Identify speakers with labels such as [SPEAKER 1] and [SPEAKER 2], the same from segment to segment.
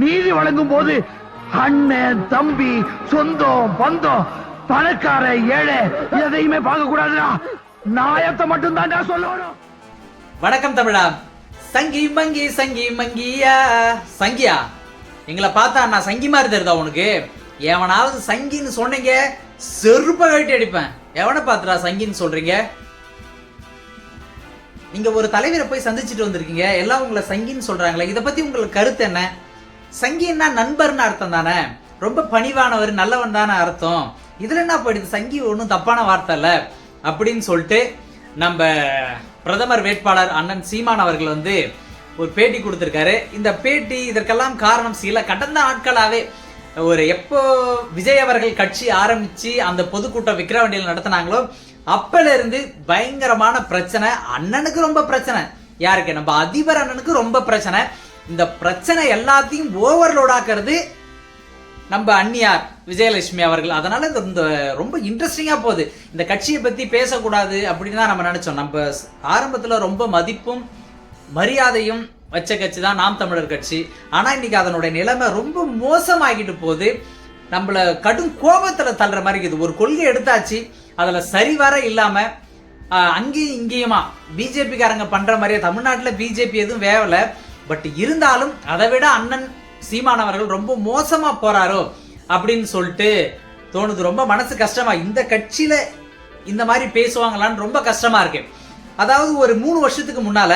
[SPEAKER 1] நீதி வழங்கும் போது அண்ணன் தம்பி சொந்தம் பந்தம் பணக்கார ஏழை எதையுமே பார்க்க கூடாதுடா. நாயத்தை மட்டும் தான் சொல்லணும்.
[SPEAKER 2] வணக்கம் தமிழா. சங்கி மங்கி சங்கி மங்கியா. சங்கியா எங்களை பார்த்தா நான் சங்கி மாதிரி தெரியுதா உனக்கு? எவனாவது சங்கின்னு சொன்னீங்க செருப்ப கட்டி அடிப்பேன். எவனை பார்த்துடா சங்கின்னு சொல்றீங்க? நீங்க ஒரு தலைவரை போய் சந்திச்சுட்டு வந்திருக்கீங்க. எல்லாம் உங்களை சங்கின்னு சொல்றாங்களே. இதை பத்தி உங்களுக்கு கருத்து என்ன? சங்கின்னா நண்பர்னு அர்த்தம் தானே? ரொம்ப பணிவானவர் நல்லவன் தானே அர்த்தம். இதில் என்ன போயிடுது? சங்கி ஒன்றும் தப்பான வார்த்தை இல்லை. அப்படின்னு சொல்லிட்டு நம்ம பிரதமர் வேட்பாளர் அண்ணன் சீமான் அவர்கள் வந்து ஒரு பேட்டி கொடுத்துருக்காரு. இந்த பேட்டி இதற்கெல்லாம் காரணம் சில கடந்த நாட்களாகவே ஒரு எப்போ விஜய் அவர்கள் கட்சி ஆரம்பித்து அந்த பொதுக்கூட்டம் விக்கிரவாண்டியில் நடத்தினாங்களோ அப்பலேருந்து பயங்கரமான பிரச்சனை. அண்ணனுக்கு ரொம்ப பிரச்சனை. யாருக்கு? நம்ம அதிபர் அண்ணனுக்கு ரொம்ப பிரச்சனை. இந்த பிரச்சனை எல்லாத்தையும் ஓவர்லோட் ஆக்கிறது நம்ம அன்னியார் விஜயலட்சுமி அவர்கள். அதனால இந்த இந்த ரொம்ப இன்ட்ரெஸ்டிங்காக போகுது. இந்த கட்சியை பற்றி பேசக்கூடாது அப்படின்னு தான் நம்ம நினச்சோம். நம்ம ஸ்- ரொம்ப மதிப்பும் மரியாதையும் வச்ச கட்சி தான் நாம் தமிழர் கட்சி. ஆனால் இன்னைக்கு அதனுடைய நிலைமை ரொம்ப மோசமாகிட்டு போகுது. நம்மள கடும் கோபத்தில் தள்ளுற மாதிரி இருக்குது. ஒரு கொள்கை எடுத்தாச்சு. அதில் சரிவர இல்லாமல் அங்கேயும் இங்கேயுமா பிஜேபிக்காரங்க பண்ணுற மாதிரியே தமிழ்நாட்டில் பிஜேபி எதுவும் வேவலை. பட் இருந்தாலும் அதை விட அண்ணன் சீமான் அவர்கள் ரொம்ப மோசமாக போறாரோ அப்படின்னு சொல்லிட்டு தோணுது. ரொம்ப மனசு கஷ்டமா. இந்த கட்சியில இந்த மாதிரி பேசுவாங்களான்னு ரொம்ப கஷ்டமா இருக்கு. அதாவது ஒரு மூணு வருஷத்துக்கு முன்னால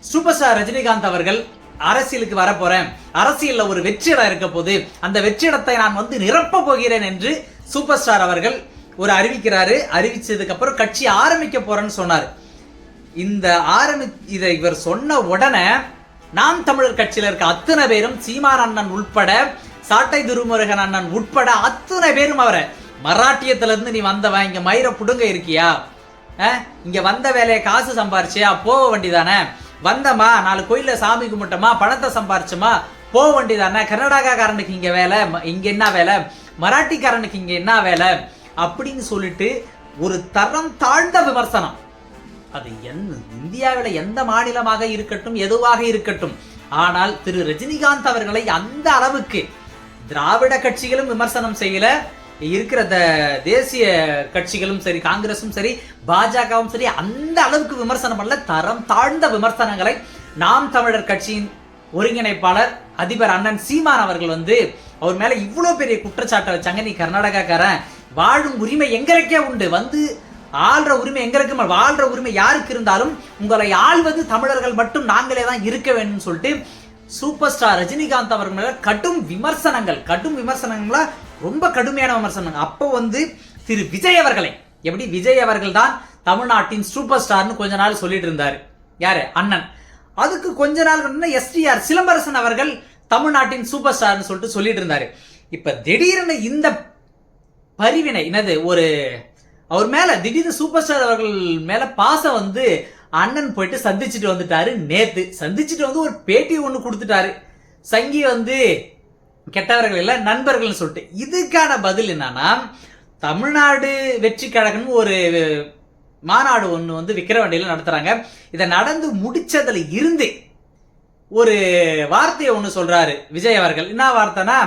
[SPEAKER 2] சூப்பர் ஸ்டார் ரஜினிகாந்த் அவர்கள் அரசியலுக்கு வர போறேன். அரசியல்ல ஒரு வெற்றிடம் இருக்க போது அந்த வெற்றிடத்தை நான் வந்து நிரப்ப போகிறேன் என்று சூப்பர் ஸ்டார் அவர்கள் ஒரு அறிவிக்கிறாரு. அறிவிச்சதுக்கு அப்புறம் கட்சி ஆரம்பிக்க போறேன்னு சொன்னார். இந்த ஆரம்பி இதை இவர் சொன்ன உடனே நாம் தமிழர் கட்சியில் இருக்க அத்தனை பேரும் சீமான் அண்ணன் உட்பட சாட்டை துருமுருகன் அண்ணன் உட்பட அத்தனை பேரும் அவரை. மராட்டியத்துலேருந்து நீ வந்தவன் இங்கே மயிர புடுங்க இருக்கியா? அஹ், இங்க வந்த வேலையை காசு சம்பாரிச்சியா? போக வேண்டிதானே? வந்தமா நாலு கோயிலில் சாமி கும்பிட்டோமா பணத்தை சம்பாரிச்சோமா போக வேண்டியதானே கர்நாடகாக்காரனுக்கு இங்க வேலை ம- இங்க என்ன வேலை? மராட்டிக்காரனுக்கு இங்க என்ன வேலை? அப்படின்னு சொல்லிட்டு ஒரு தரம் தாழ்ந்த விமர்சனம். அது எந்த இந்தியாவில் எந்த மாநிலமாக இருக்கட்டும் எதுவாக இருக்கட்டும். ஆனால் திரு ரஜினிகாந்த் அவர்களை அந்த அளவுக்கு திராவிட கட்சிகளும் விமர்சனம் செய்யல. இருக்கிற த- தேசிய கட்சிகளும் சரி காங்கிரஸும் சரி பாஜகவும் சரி அந்த அளவுக்கு விமர்சனம் அல்ல. தரம் தாழ்ந்த விமர்சனங்களை நாம் தமிழர் கட்சியின் ஒருங்கிணைப்பாளர் அதிபர் அண்ணன் சீமான் அவர்கள் வந்து அவர் மேல இவ்வளவு பெரிய குற்றச்சாட்டை வச்சாங்க. நீ கர்நாடகாக்காரன் வாழும் உரிமை எங்களுக்கே உண்டு? வந்து ஆள்ற உரிமை எங்க இருக்கு? வாழ்ற உரிமை யாருக்கு இருந்தாலும் உங்களை ஆள்வது தமிழர்கள் மட்டும் நாங்களே தான் இருக்க வேண்டும் சொல்லிட்டு சூப்பர் ஸ்டார் ரஜினிகாந்த் அவர்கள் மேல கடும் விமர்சனங்கள் கடும் விமர்சனங்களா? ரொம்ப கடுமையான விமர்சனங்கள். அப்போ வந்து திரு விஜய் அவர்களை எப்படி? விஜய் அவர்கள் தான் தமிழ்நாட்டின் சூப்பர் ஸ்டார்னு கொஞ்ச நாள் சொல்லிட்டு இருந்தாரு. யாரு? அண்ணன். அதுக்கு கொஞ்ச நாள் எஸ்டிஆர் சிலம்பரசன் அவர்கள் தமிழ்நாட்டின் சூப்பர் ஸ்டார்னு சொல்லிட்டு சொல்லிட்டு இருந்தாரு. இப்ப திடீர்னு இந்த பரிவினை என்னது ஒரு அவர் மேல திடீர்னு சூப்பர் ஸ்டார் அவர்கள் மேல பாசம் வந்து அண்ணன் போயிட்டு சந்திச்சுட்டு வந்துட்டாரு நேத்து. சந்திச்சுட்டு வந்து ஒரு பேட்டி ஒன்று கொடுத்துட்டாரு. சங்கி வந்து கெட்டவர்கள் இல்ல நண்பர்கள்னு சொல்லிட்டு. இதுக்கான பதில் என்னன்னா தமிழ்நாடு வெற்றி கழகம்னு ஒரு மாநாடு ஒன்று வந்து விக்கிரவாண்டியில் நடத்துறாங்க. இதை நடந்து முடிச்சதுல இருந்து ஒரு வார்த்தையை ஒன்று சொல்றாரு விஜய் அவர்கள். என்ன வார்த்தைனா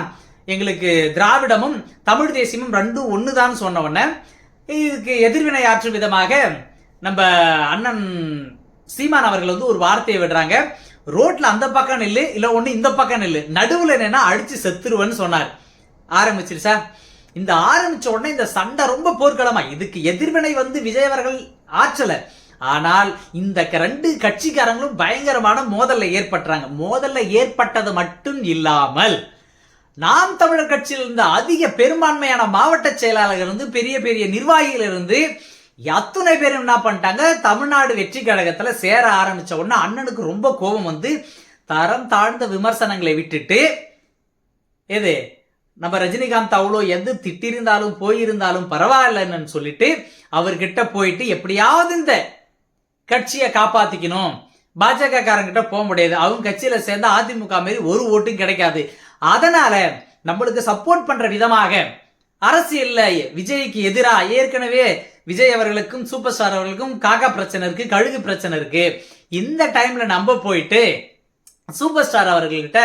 [SPEAKER 2] எங்களுக்கு திராவிடமும் தமிழ் தேசியமும் ரெண்டும் ஒன்று தான் சொன்ன உடனே இதுக்கு எதிர்வினை ஆற்றும் விதமாக நம்ம அண்ணன் சீமான் அவர்கள் வந்து ஒரு வார்த்தையை விடுறாங்க. ரோட்ல அந்த பக்கம் நில்லு இல்ல ஒண்ணு இந்த பக்கம் நில்லு. நடுவுல என்னன்னா அடிச்சு செத்துருவேன்னு சொன்னார். ஆரம்பிச்சிருச்சா? இந்த ஆரம்பிச்ச உடனே இந்த சண்டை ரொம்ப போர்க்களமா. இதுக்கு எதிர்வினை வந்து விஜய் அவர்கள் ஆற்றல. ஆனால் இந்த க- ரெண்டு கட்சிக்காரங்களும் பயங்கரமான மோதல்ல ஏற்பட்டுறாங்க. மோதல்ல ஏற்பட்டது மட்டும் இல்லாமல் நாம் தமிழர் கட்சியில் இருந்த அதிக பெரும்பான்மையான மாவட்ட செயலாளர்கள் இருந்து பெரிய பெரிய நிர்வாகிகள் இருந்து அத்துணை பேரும் என்ன பண்ணிட்டாங்க? தமிழ்நாடு வெற்றி கழகத்துல சேர ஆரம்பிச்ச உடனே அண்ணனுக்கு ரொம்ப கோபம் வந்து தரம் தாழ்ந்த விமர்சனங்களை விட்டுட்டு எது? நம்ம ரஜினிகாந்த் அவ்வளோ எது திட்டிருந்தாலும் போயிருந்தாலும் பரவாயில்லன்னு சொல்லிட்டு அவர்கிட்ட போயிட்டு எப்படியாவது இந்த கட்சியை காப்பாத்திக்கணும். பாஜக காரங்கிட்ட போக முடியாது. அவங்க கட்சியில சேர்ந்த அதிமுக மாரி ஒரு ஓட்டும் கிடைக்காது. அதனால நம்மளுக்கு சப்போர்ட் பண்ற விதமாக அரசியல்ல விஜய்க்கு எதிராக ஏற்கனவே விஜய் அவர்களுக்கும் சூப்பர் ஸ்டார் அவர்களுக்கும் காக்கா பிரச்சனை இருக்கு கழுகு பிரச்சனை இருக்கு. இந்த டைம்ல நம்ம போயிட்டு சூப்பர் ஸ்டார் அவர்கள்கிட்ட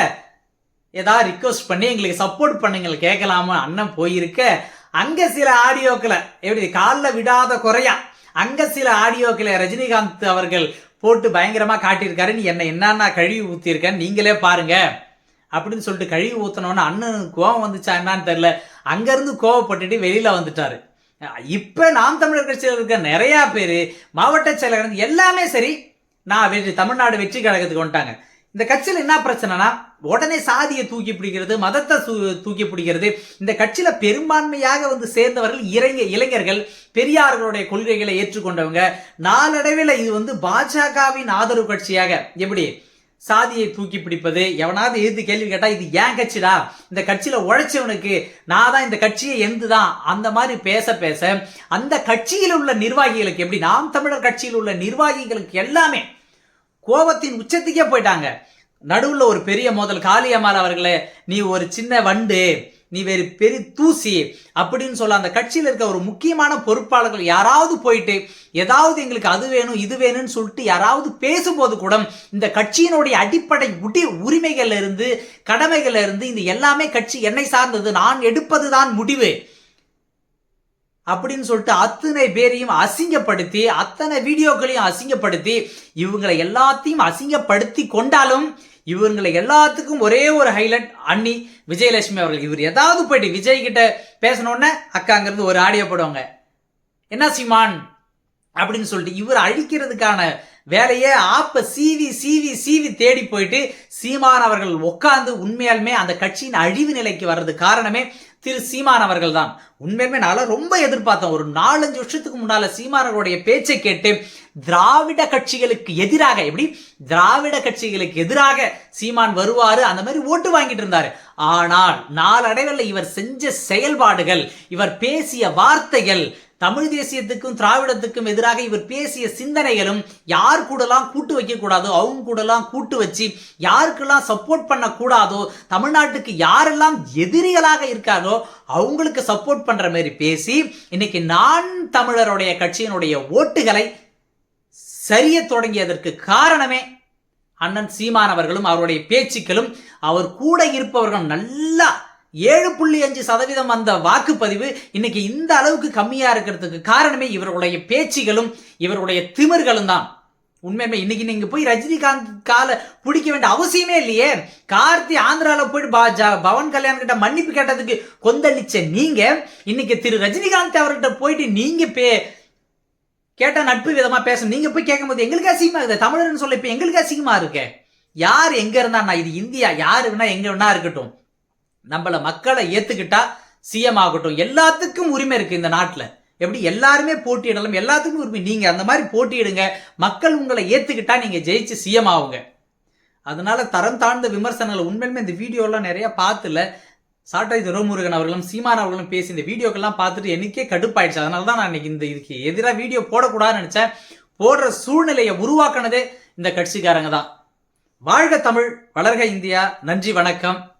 [SPEAKER 2] ஏதாவது ரிக்வஸ்ட் பண்ணி எங்களுக்கு சப்போர்ட் பண்ணுங்க கேட்கலாமா அண்ணன் போயிருக்க. அங்க சில ஆடியோக்களை எப்படி காலில் விடாத குறையா அங்க சில ஆடியோக்களை ரஜினிகாந்த் அவர்கள் போட்டு பயங்கரமா காட்டியிருக்காரு. நீ என்ன என்னன்னா கழுவி ஊத்தியிருக்கேன் நீங்களே பாருங்க. அப்படின்னு சொல்லிட்டு கழுவி ஊற்றினோன்னு அண்ணனுக்கு கோவம் வந்துச்சா என்னான்னு தெரில அங்கேருந்து கோவப்பட்டுட்டு வெளியில் வந்துட்டார். இப்போ நாம் தமிழர் கட்சியில் இருக்க நிறையா பேர் மாவட்ட செயலகர் எல்லாமே சரி. நான் வெற்றி தமிழ்நாடு வெற்றி கழகத்துக்கு வந்துட்டாங்க. இந்த கட்சியில் என்ன பிரச்சனைனா உடனே சாதியை தூக்கி பிடிக்கிறது மதத்தை தூக்கி பிடிக்கிறது இந்த கட்சியில் பெரும்பான்மையாக வந்து சேர்ந்தவர்கள் இளைஞ இளைஞர்கள் பெரியார்களுடைய கொள்கைகளை ஏற்றுக்கொண்டவங்க. நாளடைவில் இது வந்து பாஜகவின் ஆதரவு கட்சியாக. எப்படி? சாதியை தூக்கி பிடிப்பது? எவனாவது எதிர்த்து கேள்வி கேட்டா இது ஏன் கட்சிடா? இந்த கட்சியில உழைச்சவனுக்கு நான் தான் இந்த கட்சியை எந்துதான். அந்த மாதிரி பேச பேச அந்த கட்சியில் உள்ள நிர்வாகிகளுக்கு எப்படி நாம் தமிழர் கட்சியில் உள்ள நிர்வாகிகளுக்கு எல்லாமே கோபத்தின் உச்சத்துக்கே போயிட்டாங்க. நடுவுல ஒரு பெரிய மோதல். காளியம்மாள் அவர்களே நீ ஒரு சின்ன வண்டு. நீ வேறு பெரிய தூசி அப்படின்னு சொல்ல அந்த கட்சியில் இருக்க ஒரு முக்கியமான பொறுப்பாளர்கள் யாராவது போயிட்டு ஏதாவது எங்களுக்கு அது வேணும் இது வேணும்னு சொல்லிட்டு யாராவது பேசும்போது கூட இந்த கட்சியினுடைய அடிப்படை உடி உரிமைகள்ல இருந்து கடமைகள்ல இருந்து இந்த எல்லாமே கட்சி என்னை சார்ந்தது நான் எடுப்பதுதான் முடிவு. அப்படின்னு சொல்லிட்டு அத்தனை பேரையும் அசிங்கப்படுத்தி அத்தனை வீடியோக்களையும் அசிங்கப்படுத்தி இவங்களை எல்லாத்தையும் அசிங்கப்படுத்தி கொண்டாலும் இவங்களை எல்லாத்துக்கும் ஒரே ஒரு ஹைலைட் அண்ணி விஜயலட்சுமி அவர்கள். இவர் ஏதாவது போயிட்டு விஜய் கிட்ட பேசணுன்னே அக்காங்கிறது ஒரு ஆடியோ போடுவாங்க. என்ன சீமான்? அப்படின்னு சொல்லிட்டு இவர் அழிக்கிறதுக்கான வேலையே ஆப்ப சீவி சீவி சீவி தேடி போயிட்டு சீமான் அவர்கள் உட்காந்து உண்மையாலுமே அந்த கட்சியின் அழிவு நிலைக்கு வர்றது காரணமே திரு சீமான் அவர்கள் தான் உண்மையுமே நான் ரொம்ப எதிர்பார்த்தேன். ஒரு நாலஞ்சு வருஷத்துக்கு முன்னால சீமான் அவர்களுடைய பேச்சை கேட்டு திராவிட கட்சிகளுக்கு எதிராக எப்படி? திராவிட கட்சிகளுக்கு எதிராக சீமான் வருவாரு அந்த மாதிரி ஓட்டு வாங்கிட்டு இருந்தாரு. ஆனால் நாளடைவில் இவர் செஞ்ச செயல்பாடுகள் இவர் பேசிய வார்த்தைகள் தமிழ் தேசியத்துக்கும் திராவிடத்துக்கும் எதிராக இவர் பேசிய சிந்தனைகளும் யார் கூடலாம் கூட்டு வைக்க கூடாதோ அவங்க கூடலாம் கூட்டு வச்சு யாருக்கெல்லாம் சப்போர்ட் பண்ணக்கூடாதோ தமிழ்நாட்டுக்கு யாரெல்லாம் எதிரிகளாக இருக்காரோ அவங்களுக்கு சப்போர்ட் பண்ற மாதிரி பேசி இன்னைக்கு நான் தமிழருடைய கட்சியினுடைய ஓட்டுகளை சரிய தொடங்கியதற்கு காரணமே அண்ணன் சீமான் அவர்களும் அவருடைய பேச்சுக்களும் அவர் கூட இருப்பவர்கள் நல்லா ஏழு புள்ளி அஞ்சு சதவீதம் வந்த வாக்குப்பதிவு இன்னைக்கு இந்த அளவுக்கு கம்மியா இருக்கிறதுக்கு காரணமே இவருடைய பேச்சுகளும் இவருடைய திமிர்களும் தான். உண்மையுமே இன்னைக்கு நீங்க போய் ரஜினிகாந்த் கால பிடிக்க வேண்டிய அவசியமே இல்லையே. கார்த்தி ஆந்திரால போயிட்டு பாஜா பவன் கல்யாண் கிட்ட மன்னிப்பு கேட்டதுக்கு கொந்தளிச்ச நீங்க இன்னைக்கு திரு ரஜினிகாந்த் அவர்கிட்ட போயிட்டு நீங்க பே கேட்ட நட்பு விதமா பேச நீங்க போய் கேட்கும்போது எங்களுக்கு அசிங்கமா இருக்குது. தமிழர்னு சொல்ல இப்ப எங்களுக்கு அசிங்கமா இருக்கு. யார் எங்க இருந்தா நான் இது இந்தியா யாரு வேணா எங்க வேணா இருக்கட்டும். நம்மளை மக்களை ஏத்துக்கிட்டா சிஎம் ஆகட்டும். எல்லாத்துக்கும் உரிமை இருக்கு இந்த நாட்டில். எப்படி? எல்லாருமே போட்டியிடலாம். எல்லாத்துக்கும் உரிமை. நீங்க அந்த மாதிரி போட்டியிடுங்க. மக்கள் உங்களை ஏத்துக்கிட்டா நீங்க ஜெயிச்சு சிஎம் ஆகுங்க. அதனால தரம் தாழ்ந்த விமர்சனங்கள். உண்மையிலுமே இந்த வீடியோலாம் நிறைய பார்த்துல சாட்டை துரமுருகன் அவர்களும் சீமான் அவர்களும் பேசி இந்த வீடியோக்கெல்லாம் பார்த்துட்டு எனக்கே கடுப்பாயிடுச்சு. அதனால தான் நான் இன்னைக்கு இந்த இதுக்கு எதிராக வீடியோ போடக்கூடாதுன்னு நினைச்சேன். போடுற சூழ்நிலையை உருவாக்குனதே இந்த கட்சிக்காரங்க தான். வாழ்க தமிழ் வளர்க இந்தியா. நன்றி வணக்கம்.